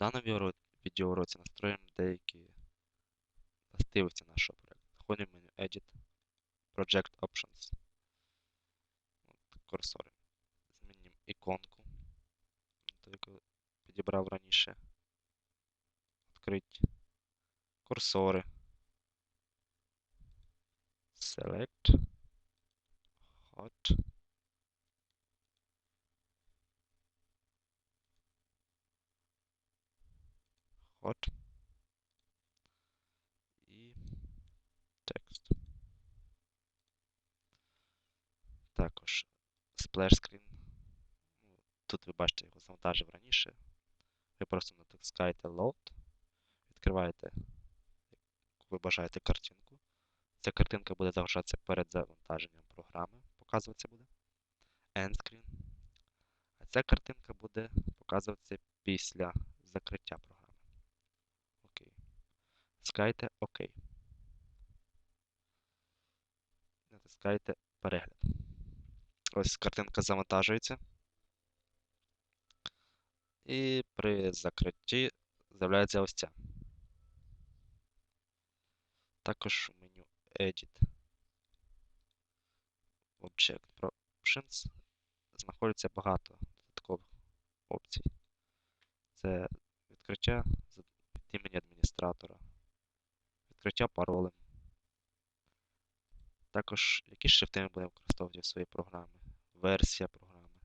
даному відео- відеоуроці настроїмо деякі властивості нашого проєкту. Заходимо в меню Edit, Project Options. От, курсори. Змінимо іконку, яку підібрав раніше. Відкрити курсори. Select. Hot. Hot. І текст. Також splash screen. Тут ви бачите, його завантажив раніше. Ви просто натискаєте Load, відкриваєте, яку ви бажаєте картинку. Ця картинка буде загружатися перед завантаженням програми, показуватися буде. End screen. А ця картинка буде показуватися після закриття програми. Натискаєте ОК. Натискаєте перегляд. Ось картинка завантажується. І при закритті з'являється ось ця. Також в меню Edit Object Options знаходиться багато додаткових опцій. Це відкриття від імені адміністратора, відкриття паролем. Також які шрифти ми будемо використовувати в своїй програмі, версія програми,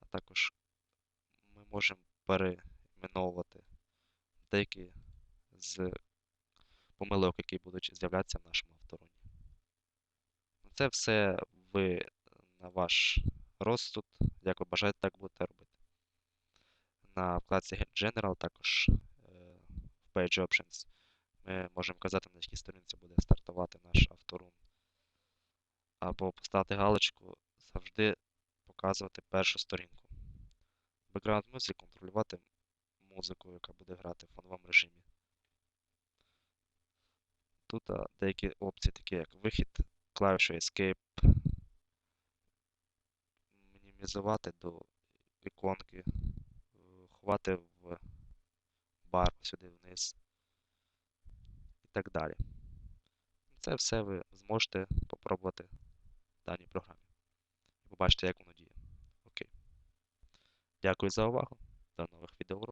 а також ми можемо перейменовувати деякі з помилок, які будуть з'являтися в нашому автороні. Ну, Це все ви на ваш розсуд, як ви бажаєте, так будете робити. На вкладці General також е, в Page Options ми можемо казати, на якій сторінці буде стартувати наш авторун. Або поставити галочку завжди показувати першу сторінку. Background Music контролювати музику, яка буде грати в фоновому режимі. Тут деякі опції, такі як вихід клавішою Escape, мінімізувати до іконки, е, ховати в бар сюди вниз так далі. Це все ви зможете попробувати в даній програмі. Побачите, як воно діє. Окей. Дякую за увагу. До нових відео.